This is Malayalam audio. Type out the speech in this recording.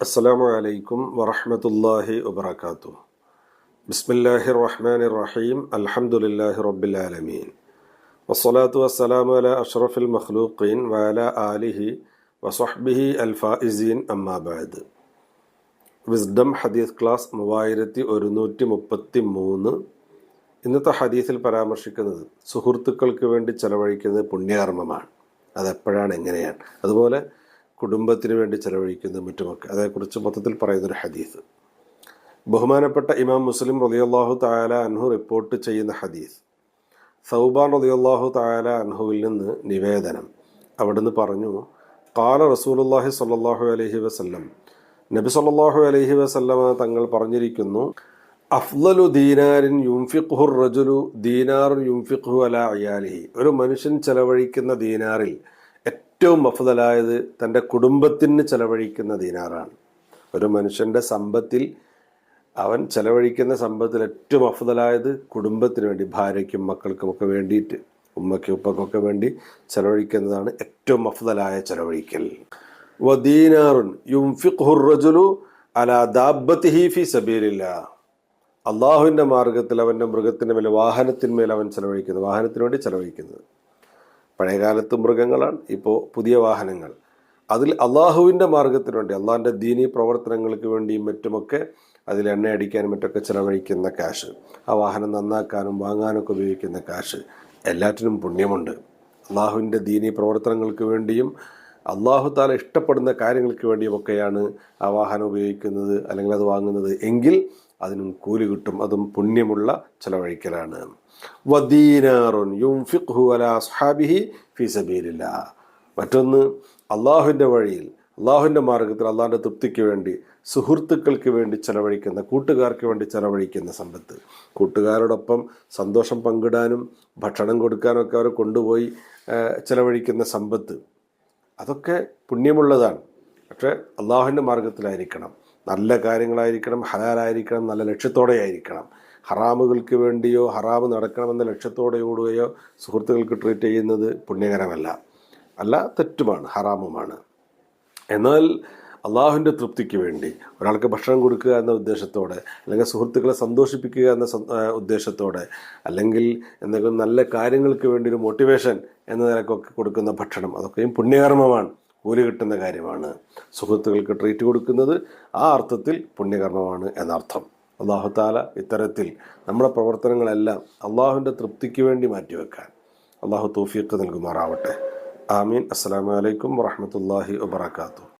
അസ്സലാമു അലൈക്കും വറഹമത്തല്ലാഹി വബർക്കാത്തു ബിസ്മില്ലാഹി റഹ്മാൻ റഹീം അലഹമുല്ലാഹി റബ്ബിലാലമീൻ വസ്സലാത്തു വസ്സലാമു അല അഷ്റഫുൽ മഖ്ലൂഖീൻ വഅല ആലിഹി വസഹ്ബിഹി അൽഫാഇസീൻ അമ്മാബാദ് വിസ്ഡം ഹദീസ് ക്ലാസ് മൂവായിരത്തി ഒരുന്നൂറ്റി മുപ്പത്തി മൂന്ന് ഇന്നത്തെ ഹദീസിൽ പരാമർശിക്കുന്നത് സുഹൃത്തുക്കൾക്ക് വേണ്ടി ചെലവഴിക്കുന്നത് പുണ്യകർമ്മമാണ് അതെപ്പോഴാണ് എങ്ങനെയാണ്? അതുപോലെ കുടുംബത്തിന് വേണ്ടി ചെലവഴിക്കുന്ന മറ്റുമൊക്കെ അതേക്കുറിച്ച് മൊത്തത്തിൽ പറയുന്നൊരു ഹദീസ്. ബഹുമാനപ്പെട്ട ഇമാം മുസ്ലിം റളിയല്ലാഹു തായാല അൻഹു റിപ്പോർട്ട് ചെയ്യുന്ന ഹദീസ്. സൗബാൻ റളിയല്ലാഹു തായാല അൻഹുവിൽ നിന്ന് നിവേദനം. അവിടുന്ന് പറഞ്ഞു കാല റസൂലുള്ളാഹി സല്ലാഹു അലഹി വസല്ലം. നബി സല്ലാഹു അലഹി വസല്ലമ തങ്ങൾ പറഞ്ഞിരിക്കുന്നു അഫ്ലലു ദീനാരിൻ യുംഫിഖുർ റജുലു ദീനാറുൻ യുംഫിഖു അല അയാലിഹി ഒരു മനുഷ്യൻ ചെലവഴിക്കുന്ന ദീനാറിൽ ഏറ്റവും അഫ്ലലായത് തന്റെ കുടുംബത്തിന് ചെലവഴിക്കുന്ന ദീനാറാണ്. ഒരു മനുഷ്യന്റെ സമ്പത്തിൽ അവൻ ചെലവഴിക്കുന്ന സമ്പത്തിൽ ഏറ്റവും അഫ്ലലായത് കുടുംബത്തിന് വേണ്ടി ഭാര്യയ്ക്കും മക്കൾക്കും ഒക്കെ വേണ്ടിയിട്ട് ഉമ്മയ്ക്കും ഉപ്പക്കൊക്കെ വേണ്ടി ചെലവഴിക്കുന്നതാണ് ഏറ്റവും അഫ്ലലായ ചെലവഴിക്കൽ. വദീനാറുൻ യുംഫിഖുർ റജുലു അല ദാബത്തിഹി ഫി സബീലില്ലാ. അള്ളാഹുവിന്റെ മാർഗത്തിൽ അവന്റെ മൃഗത്തിന്റെ മേൽ വാഹനത്തിന്മേൽ അവൻ ചെലവഴിക്കുന്നത് വാഹനത്തിന് വേണ്ടി ചെലവഴിക്കുന്നത്. പഴയകാലത്ത് മൃഗങ്ങളാണ് ഇപ്പോൾ പുതിയ വാഹനങ്ങൾ. അതിൽ അള്ളാഹുവിന്റെ മാർഗത്തിന് വേണ്ടി അള്ളാഹിന്റെ ദീനീ പ്രവർത്തനങ്ങൾക്ക് വേണ്ടിയും മറ്റുമൊക്കെ അതിൽ എണ്ണ അടിക്കാനും മറ്റൊക്കെ ചിലവഴിക്കുന്ന കാശ് ആ വാഹനം നന്നാക്കാനും വാങ്ങാനൊക്കെ ഉപയോഗിക്കുന്ന കാശ് എല്ലാറ്റിനും പുണ്യമുണ്ട്. അള്ളാഹുവിന്റെ ദീനീ പ്രവർത്തനങ്ങൾക്ക് വേണ്ടിയും അള്ളാഹു താല ഇഷ്ടപ്പെടുന്ന കാര്യങ്ങൾക്ക് വേണ്ടിയുമൊക്കെയാണ് ആ വാഹനം ഉപയോഗിക്കുന്നത് അല്ലെങ്കിൽ അത് വാങ്ങുന്നത്. എങ്കിൽ അതിനും കൂലി കിട്ടും. അതും പുണ്യമുള്ള ചിലവഴിക്കലാണ്. വദീനാറുൻ ഫി മറ്റൊന്ന് അള്ളാഹുവിന്റെ വഴിയിൽ അള്ളാഹുവിന്റെ മാർഗത്തിൽ അള്ളാഹിന്റെ തൃപ്തിക്ക് വേണ്ടി സുഹൃത്തുക്കൾക്ക് വേണ്ടി ചെലവഴിക്കുന്ന കൂട്ടുകാർക്ക് വേണ്ടി ചെലവഴിക്കുന്ന സമ്പത്ത്. കൂട്ടുകാരോടൊപ്പം സന്തോഷം പങ്കിടാനും ഭക്ഷണം കൊടുക്കാനും ഒക്കെ അവരെ കൊണ്ടുപോയി ചെലവഴിക്കുന്ന സമ്പത്ത്. അതൊക്കെ പുണ്യമുള്ളതാണ്. പക്ഷേ അള്ളാഹുവിന്റെ മാർഗത്തിലായിരിക്കണം നല്ല കാര്യങ്ങളായിരിക്കണം ഹലാലായിരിക്കണം നല്ല ലക്ഷ്യത്തോടെ ആയിരിക്കണം ഹറാമുകൾക്ക് വേണ്ടിയോ ഹറാമ് നടക്കണമെന്ന ലക്ഷ്യത്തോടെ ഓടുകയോ സുഹൃത്തുക്കൾക്ക് ട്രീറ്റ് ചെയ്യുന്നത് പുണ്യകരമല്ല. അല്ല തെറ്റുമാണ് ഹറാമുമാണ്. എന്നാൽ അള്ളാഹുവിന്റെ തൃപ്തിക്ക് വേണ്ടി ഒരാൾക്ക് ഭക്ഷണം കൊടുക്കുക എന്ന ഉദ്ദേശത്തോടെ അല്ലെങ്കിൽ സുഹൃത്തുക്കളെ സന്തോഷിപ്പിക്കുക എന്ന ഉദ്ദേശത്തോടെ അല്ലെങ്കിൽ എന്തെങ്കിലും നല്ല കാര്യങ്ങൾക്ക് വേണ്ടി ഒരു മോട്ടിവേഷൻ എന്ന നിലക്കൊക്കെ കൊടുക്കുന്ന ഭക്ഷണം അതൊക്കെയും പുണ്യകർമ്മമാണ്. കൂലി കിട്ടുന്ന കാര്യമാണ്. സുഹൃത്തുക്കൾക്ക് ട്രീറ്റ് കൊടുക്കുന്നത് ആ അർത്ഥത്തിൽ പുണ്യകർമ്മമാണ് എന്നർത്ഥം. അള്ളാഹുത്താല ഇത്തരത്തിൽ നമ്മുടെ പ്രവർത്തനങ്ങളെല്ലാം അള്ളാഹുവിന്റെ തൃപ്തിക്ക് വേണ്ടി മാറ്റിവെക്കാൻ അള്ളാഹു തോഫിയൊക്കെ നൽകുമാറാവട്ടെ. ആമീൻ. അസ്സാം വലൈക്കും വറഹമത്തല്ലാഹി വാത്തു